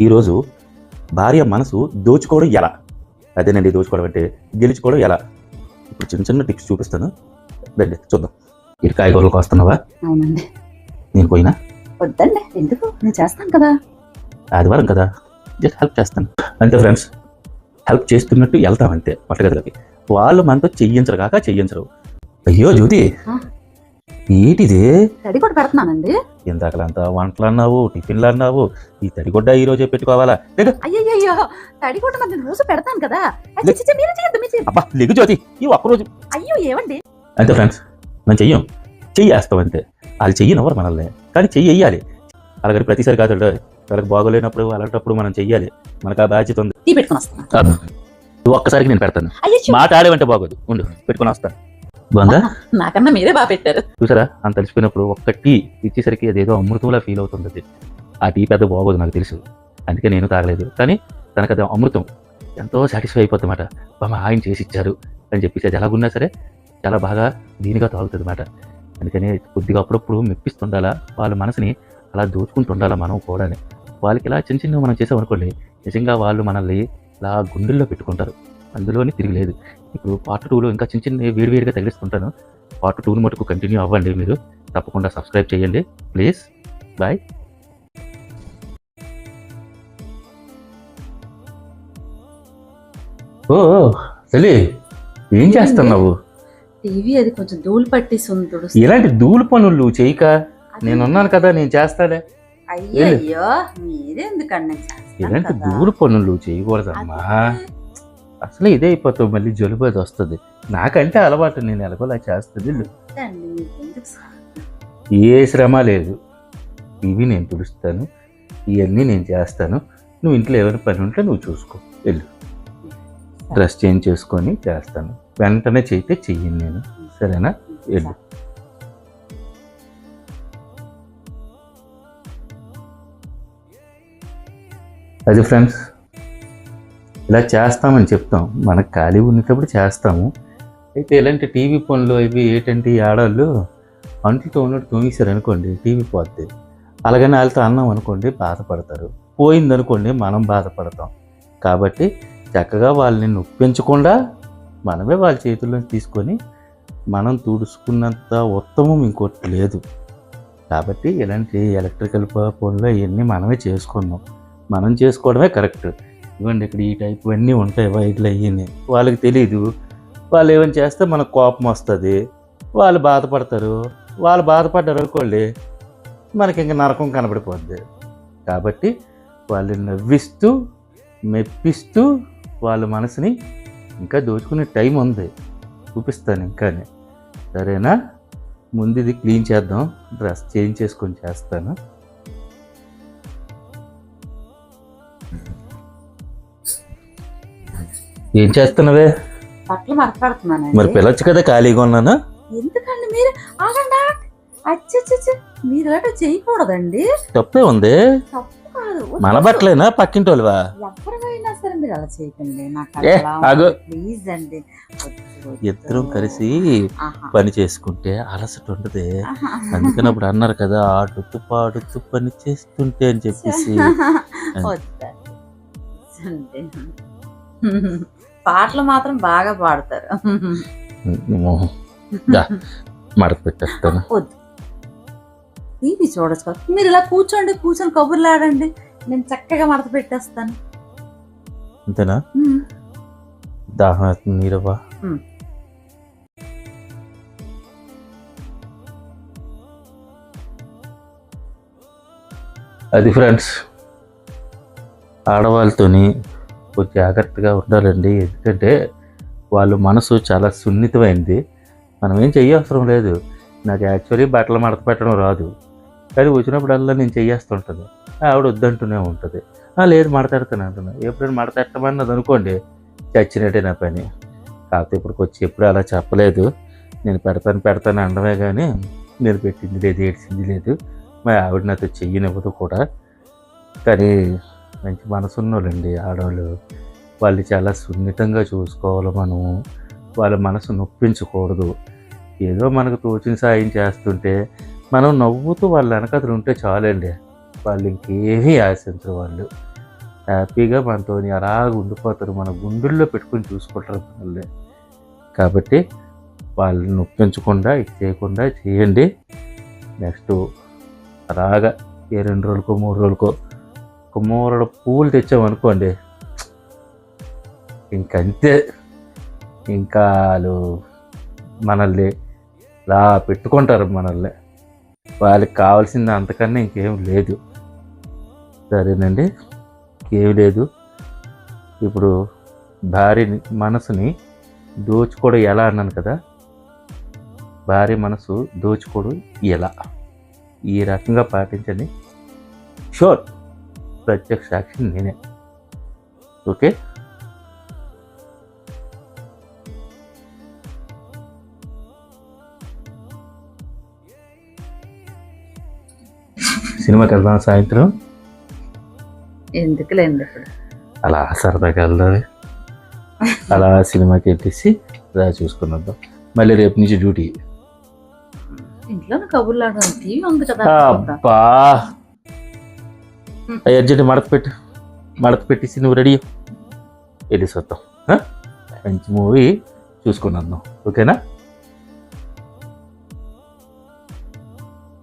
ఈరోజు భార్య మనసు దోచుకోవడం ఎలా? అదేనండి దోచుకోవడం అంటే గెలుచుకోవడం ఎలా? ఇప్పుడు చిన్న చిన్న టిప్స్ చూపిస్తాను. రండి చూద్దాం. ఇటు కాయగూరలకు వస్తున్నావా? అవునండి. నేను పోయినా? వద్దండి ఎందుకు? నేను చేస్తాను కదా. ఆదివారం కదా? జస్ట్ హెల్ప్ చేస్తాను. అంతే ఫ్రెండ్స్ హెల్ప్ చేస్తున్నట్టు వెళ్తాం అంతే వంటగదిలోకి వాళ్ళు మనతో చెయ్యించరు కాక చెయ్యించరు అయ్యో జ్యోతి. ఏంటిది? తడి కూడా పెడుతున్నానండి. ఇందాకలంతా వంటలు అన్నావు టిఫిన్లు అన్నావు ఈ తడిగుడ్డ ఈ రోజే పెట్టుకోవాలా? లేదు. అయ్యయ్యో తడి కూడా మరి నేను రోజు పెడతాను కదా. అబ్బా లెగు జ్యోతి ఈ ఒక్కరోజు అయ్యో ఏమండి అంతే ఫ్రెండ్స్ మనం చెయ్యం. చెయ్యి వేస్తాం అంతే వాళ్ళు చెయ్యనవ్వరు మనల్ని కానీ చెయ్యి వేయాలి అలాగని ప్రతిసారి కాదు వాళ్ళకి బాగోలేనప్పుడు అలాంటప్పుడు మనం చెయ్యాలి. మనకు ఆ బాధ్యత ఉంది. పెట్టుకుని వస్తాను ఒక్కసారికి నేను పెడతాను. అయ్యో మాట ఆడేవంటే బాగోదు. ఉండు పెట్టుకొని వస్తాను. బాగుందా? నాకన్నా మీరే బాగా పెట్టారు. చూసారా? అంత తలిసిపోయినప్పుడు ఒక్క టీ ఇచ్చేసరికి అదేదో అమృతంలా ఫీల్ అవుతుంది అది. ఆ టీ పెద్ద బాగోదు నాకు తెలుసు. అందుకే నేను తాగలేదు. కానీ తనకు అది అమృతం ఎంతో సాటిస్ఫై అయిపోతుంది అన్నమాట బామ్మ ఆయన చేసి ఇచ్చారు అని చెప్పేసి అది ఎలాగున్నా సరే చాలా బాగా దీనిగా తాగుతుంది అన్నమాట అందుకని కొద్దిగా అప్పుడప్పుడు మెప్పిస్తుండాలా వాళ్ళ మనసుని అలా దోచుకుంటుండాలా మనం కూడా వాళ్ళకి ఇలా చిన్న చిన్నవి మనం చేసామనుకోండి నిజంగా వాళ్ళు మనల్ని ఇలా గుండెల్లో పెట్టుకుంటారు. అందులోని తిరిగి లేదు ఇప్పుడు పార్ట్ టూలో ఇంకా చిన్న చిన్న వేడివేడిగా తగిలిస్తుంటాను. పార్ట్ టూని మటుకు కంటిన్యూ అవ్వండి మీరు. తప్పకుండా సబ్స్క్రైబ్ చేయండి. ప్లీజ్ బాయ్ ఓ తల్లి ఏం చేస్తున్నావు? టీవీ అది కొంచెం ధూళి పట్టేసి ఉంది తుడుస్తూ. ఇలాంటి ధూళి పనులు చేయక అది- నేనున్నాను కదా నేను చేస్తాలే. అయ్యయ్యో చేస్తాను ఇలాంటి కదా. ధూళి పనులు చేయకూడదమ్మా. అదే. అసలు ఇదే అయిపోతావు మళ్ళీ జలుబు అది వస్తుంది. నాకంటే అలవాటు నేను ఎలాగోలా చేస్తుంది? ఏ శ్రమ లేదు. ఇవి నేను తుడుస్తాను ఇవన్నీ నేను చేస్తాను. నువ్వు ఇంట్లో ఏమైనా పని ఉంటే నువ్వు చూసుకో. వెళ్ళు. డ్రెస్ చేంజ్ చేసుకొని చేస్తాను. వెంటనే చేయితే చెయ్యను నేను. సరేనా? వెళ్ళు. అది ఫ్రెండ్స్ ఇలా చేస్తామని చెప్తాం. మనకు ఖాళీ ఉన్నప్పుడు చేస్తాము. అయితే ఇలాంటి టీవీ పనులు అవి ఏంటంటే ఈ ఆడవాళ్ళు అంటుతో ఉన్నట్టు తోమేశారు అనుకోండి టీవీ పోద్ది. అలాగని వాళ్ళతో అన్నాం అనుకోండి బాధపడతారు. పోయిందనుకోండి మనం బాధపడతాం. కాబట్టి చక్కగా వాళ్ళని నొప్పించకుండా మనమే వాళ్ళ చేతుల్లో తీసుకొని మనం తుడుచుకున్నంత ఉత్తమం ఇంకోటి లేదు. కాబట్టి ఇలాంటి ఎలక్ట్రికల్ పనులు ఇవన్నీ మనమే చేసుకుందాం మనం చేసుకోవడమే కరెక్ట్. ఇవ్వండి ఇక్కడ ఈ టైప్ అన్నీ ఉంటాయి వైర్లు అయ్యి వాళ్ళకి తెలియదు వాళ్ళు ఏమైనా చేస్తే మనకు కోపం వస్తుంది. వాళ్ళు బాధపడతారు. వాళ్ళు బాధపడ్డారు అనుకోండి మనకి ఇంకా నరకం కనబడిపోద్ది. కాబట్టి వాళ్ళని నవ్విస్తూ మెప్పిస్తూ వాళ్ళ మనసుని ఇంకా దోచుకునే టైం ఉంది. చూపిస్తాను ఇంకానే. సరేనా? ముందు ఇది క్లీన్ చేద్దాం. డ్రెస్ చేంజ్ చేసుకొని చేస్తాను. ఏం చేస్తున్నావే? బట్టలు మరి పిల్లొచ్చు కదా ఖాళీగా ఉన్నాను. ఎందుకండి మీరు? ఆగండి మీరు అలా చేయకూడదండి. తప్పే ఉంది. మన బట్టలేనా? పక్కింటి వాళ్ళవా సరే మీరు అలా చేయకండి. నాకు. ప్లీజ్ అండి. ఇద్దరం కలిసి. పని చేసుకుంటే అలసట ఆహా. అందుకని అప్పుడు అన్నారు కదా ఆడుతూ పాడుతూ పని చేస్తుంటే అని చెప్పేసి. పాటలు మాత్రం బాగా పాడతారు మోహం. దా, మడత పెట్టేస్తాను వద్దు టీవీ చూడొచ్చు. మీరు ఇలా కూర్చోండి కూర్చొని కబుర్లు ఆడండి నేను చక్కగా మడత పెట్టేస్తాను అంతేనా. దాహం వేస్తుంది నీరవ్వా ఉమ్. అది ఫ్రెండ్స్ ఆడవాళ్ళతోని కొంచెం జాగ్రత్తగా ఉండాలండి. ఎందుకంటే వాళ్ళ మనసు చాలా సున్నితమైంది. మనం ఏం చెయ్యవసరం లేదు. నాకు యాక్చువల్లీ బట్టలు మడత పెట్టడం రాదు. కానీ వచ్చినప్పుడల్లా నేను చెయ్యేస్తుంటుంది ఆవిడ వద్దంటూనే ఉంటుంది. "ఆ, లేదు మడతెడతాను అంటున్నా ఎప్పుడైనా మడతెట్టమన్నది అనుకోండి చచ్చినట్టే నా పని. కాకపోతే ఇప్పటికి వచ్చి ఎప్పుడు అలా చెప్పలేదు. నేను పెడతాను పెడతాను అనడమే కానీ నేను పెట్టింది లేదు ఏడ్చింది లేదు. మా ఆవిడ నాతో చెయ్యనివ్వదు కూడా. కానీ మంచి మనసున్నోళ్ళండి ఆడవాళ్ళు వాళ్ళు చాలా సున్నితంగా చూసుకోవాలి మనము. వాళ్ళ మనసు నొప్పించకూడదు. ఏదో మనకు తోచిన సాయం చేస్తుంటే మనం నవ్వుతూ వాళ్ళ వెనకతలు ఉంటే చాలండి. వాళ్ళు ఇంకేమీ ఆశించరు వాళ్ళు. హ్యాపీగా మనతో అలా ఉండిపోతారు. మన గుండెల్లో పెట్టుకొని చూసుకుంటారు మనల్ని. కాబట్టి వాళ్ళని నొప్పించకుండా ఇది చేయకుండా చేయండి. నెక్స్ట్ అలాగా ఏ రెండు రోజులకో మూడు రోజులకో ఒక మూరడు పువ్వులు తెచ్చామనుకోండి ఇంకంతే. ఇంకా వాళ్ళు మనల్ని ఇలా పెట్టుకుంటారు మనల్ని. వాళ్ళకి కావాల్సింది అంతకన్నా ఇంకేం లేదు. సరేనండి? ఇంకేం లేదు. ఇప్పుడు భార్య మనసుని దోచుకోవడం ఎలా అన్నాను కదా? భార్య మనసు దోచుకోవడం ఎలా? ఈ రకంగా పాటించండి. షూర్. ప్రత్యక్ష సాక్షి నేనే. ఓకే? సినిమాకి వెళ్దాం సాయంత్రం? ఎందుకులేండి ఇప్పుడు అలా సరదాగా వెళ్దాం అలా సినిమాకి వెళ్ళేసి రా చూసుకుని వద్దాం. మళ్ళీ రేపు నుంచి డ్యూటీ. ఇంట్లో కబుర్లు ఆడడం టీవీ ఉంది కదా. అబ్బా అర్జెంట్ మడత పెట్టు. మడత పెట్టేసి నువ్వు రెడీ వెళ్ళేసి వద్దాం మంచి మూవీ చూసుకుని వద్దాం. ఓకేనా?